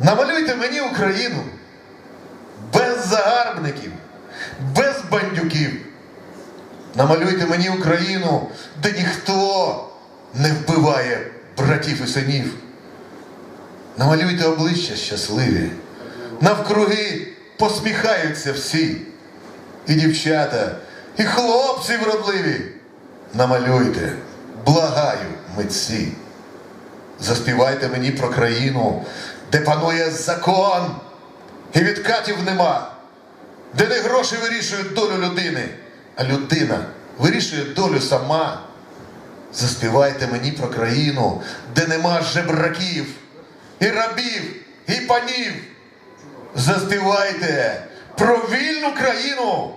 Намалюйте мені Україну без загарбників, без бандюків. Намалюйте мені Україну, де ніхто не вбиває братів і синів. Намалюйте обличчя щасливі, навкруги посміхаються всі. І дівчата, і хлопці вродливі. Намалюйте, благаю, митці. Заспівайте мені про країну, де панує закон, і відкатів нема, де не гроші вирішують долю людини, а людина вирішує долю сама. Заспівайте мені про країну, де нема жебраків, і рабів, і панів. Заспівайте про вільну країну.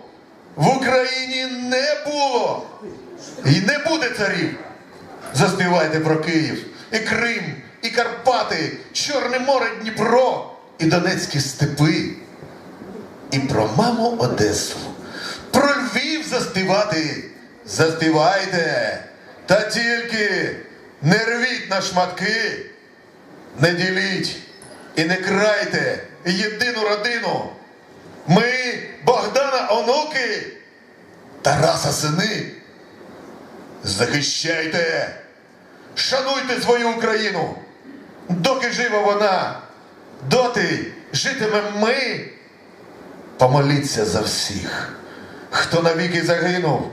В Україні не було і не буде царів. Заспівайте про Київ, і Крим, Карпати, Чорне море Дніпро, і Донецькі степи. І про маму Одесу, про Львів заспівати. Заспівайте, та тільки не рвіть на шматки, не діліть і не крайте єдину родину. Ми Богдана онуки, Тараса сини. Захищайте, шануйте свою Україну, доки жива вона, доти житимем ми. Помоліться за всіх, хто навіки загинув.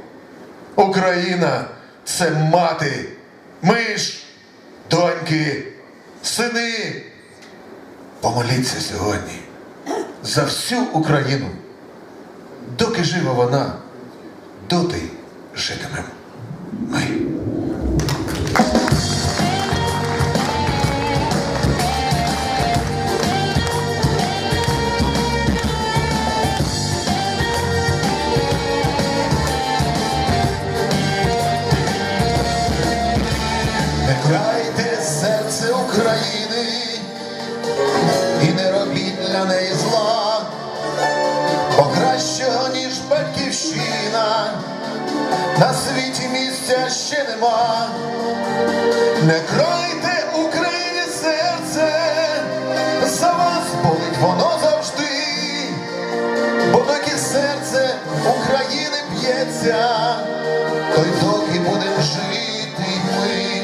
Україна це мати, ми ж доньки, сини. Помоліться сьогодні за всю Україну. Доки жива вона, доти житимем ми. Місця ще нема. Не крайте Україні серце, за вас болить воно завжди, бо доки серце України б'ється, то й доки будем жити ми.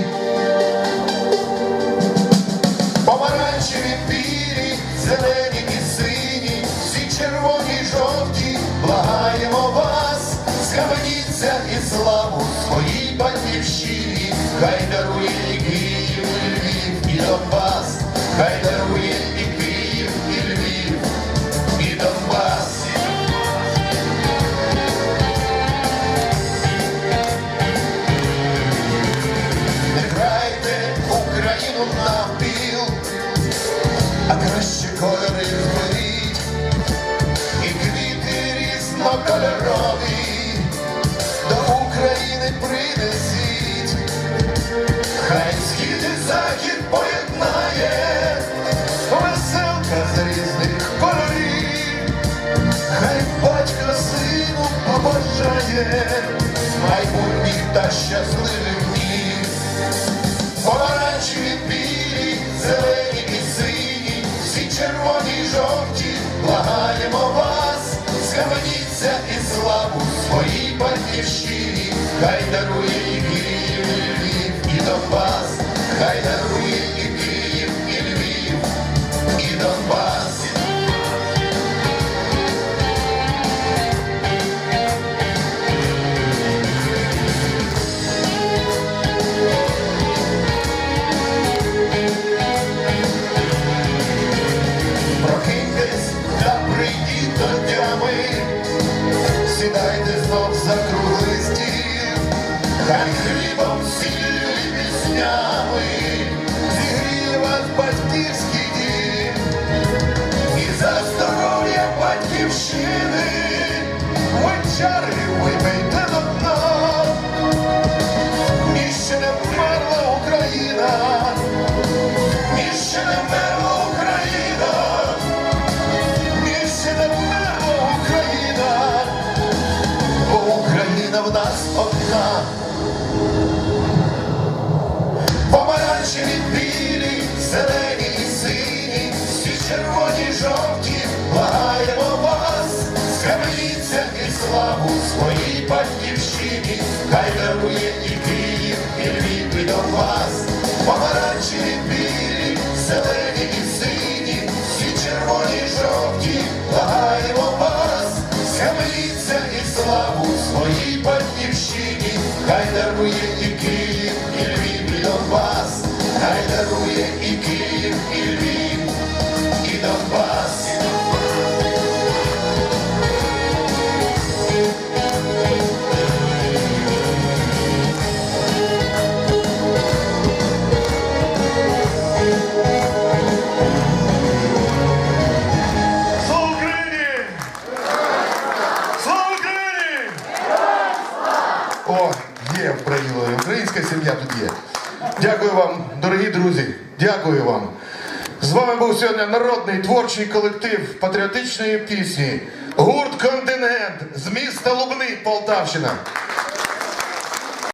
Помаранчеві білі, зелені і сині, всі червоні жовті, благаємо вас, схаменіться і славу батьківщині, хай дарує та щасливих днів. Помаранчеві білі, зелені і сині, всі червоні й жовті, благаємо вас, схаменіться і славу своїй батьківщині, хай дарує і Київ, і Донбас, хай дарує піснями зігріє вас батьківський дім і за здоров'я батьківщини, вечері. Червоні, жовті, благаємо вас, схаменіться і славу своїй батьківщині, хай дарує і Київ, і Львів, і Донбас, помаранчеві білі, зелені і сині, всі червоні, жовті, благаємо вас, схаменіться і славу своїй батьківщині, хай дарує Дякую вам, дорогі друзі. Дякую вам. З вами був сьогодні народний творчий колектив патріотичної пісні. Гурт Континент з міста Лубни, Полтавщина.